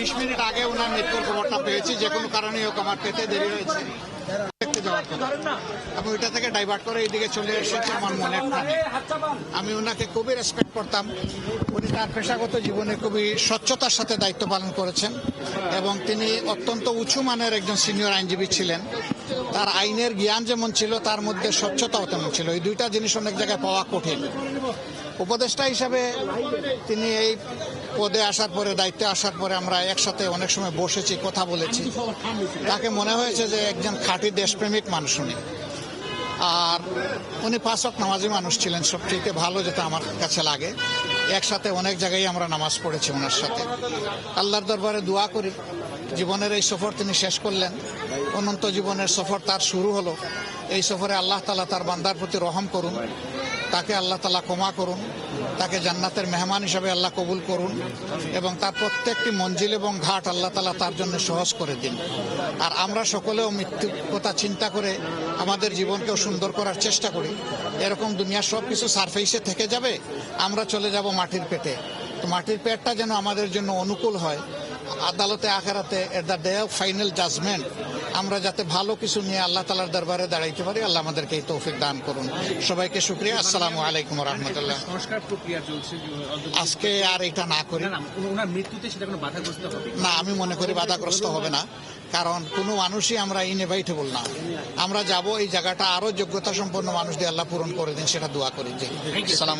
বিশ মিনিট আগে ওনার মৃত্যুর খবরটা পেয়েছি, যে কোনো কারণে হোক আমার পেতে দেরি হয়েছে। যাওয়ার কথা আমি ওইটা থেকে ডাইভার্ট করে এইদিকে চলে এসেছি আমার মনের টানে আমি ওনাকে খুবই রেসপেক্ট করতাম। উনি তার পেশাগত জীবনে খুবই স্বচ্ছতার সাথে দায়িত্ব পালন করেছেন এবং তিনি অত্যন্ত উঁচু মানের একজন সিনিয়র আইনজীবী ছিলেন। তার আইনের জ্ঞান যেমন ছিল তার মধ্যে স্বচ্ছতাও তেমন ছিল। এই দুইটা জিনিস অনেক জায়গায় পাওয়া কঠিন। উপদেষ্টা হিসাবে তিনি এই পদে আসার পরে দায়িত্বে আসার পরে আমরা একসাথে অনেক সময় বসেছি কথা বলেছি। তাকে মনে হয়েছে যে একজন খাঁটি দেশপ্রেমিক মানুষ উনি আর উনি পাঁচক নামাজি মানুষ ছিলেন সবচেয়ে ভালো যেটা আমার কাছে লাগে। একসাথে অনেক জায়গায় আমরা নামাজ পড়েছি ওনার সাথে। আল্লাহর দরবারে দোয়া করি। জীবনের এই সফর তিনি শেষ করলেন। অনন্ত জীবনের সফর তার শুরু হলো। এই সফরে আল্লাহ তালা তার বান্দার প্রতি রহম করুন। তাকে আল্লাহ তালা ক্ষমা করুন, তাকে জান্নাতের মেহমান হিসাবে আল্লাহ কবুল করুন এবং তার প্রত্যেকটি মঞ্জিল এবং ঘাট আল্লাহ তালা তার জন্য সহজ করে দিন। আর আমরা সকলেও মৃত্যুর কথা চিন্তা করে আমাদের জীবনকেও সুন্দর করার চেষ্টা করি। এরকম দুনিয়ার সব কিছু সারফেসে থেকে যাবে, আমরা চলে যাব মাটির পেটে। তো মাটির পেটটা যেন আমাদের জন্য অনুকূল হয় আদালতে আখেরাতে at the day of final judgement আমরা যাতে ভালো কিছু নিয়ে আল্লাহ তালার দরবারে দাঁড়াইতে পারি আল্লাহ আমাদেরকে এই তৌফিক দান করুন। সবাইকে শুক্রিয়া। আসসালামু আলাইকুম রহমতুল্লাহ। আজকে আর এটা না করি। না আমি মনে করি বাধাগ্রস্ত হবে না। কারণ কোনো মানুষই আমরা ইনএভাইটেবল না। আমরা যাব এই জায়গাটা আরও যোগ্যতা সম্পন্ন মানুষ দিয়ে আল্লাহ পূরণ করে দিন সেটা দোয়া করি। যে সালাম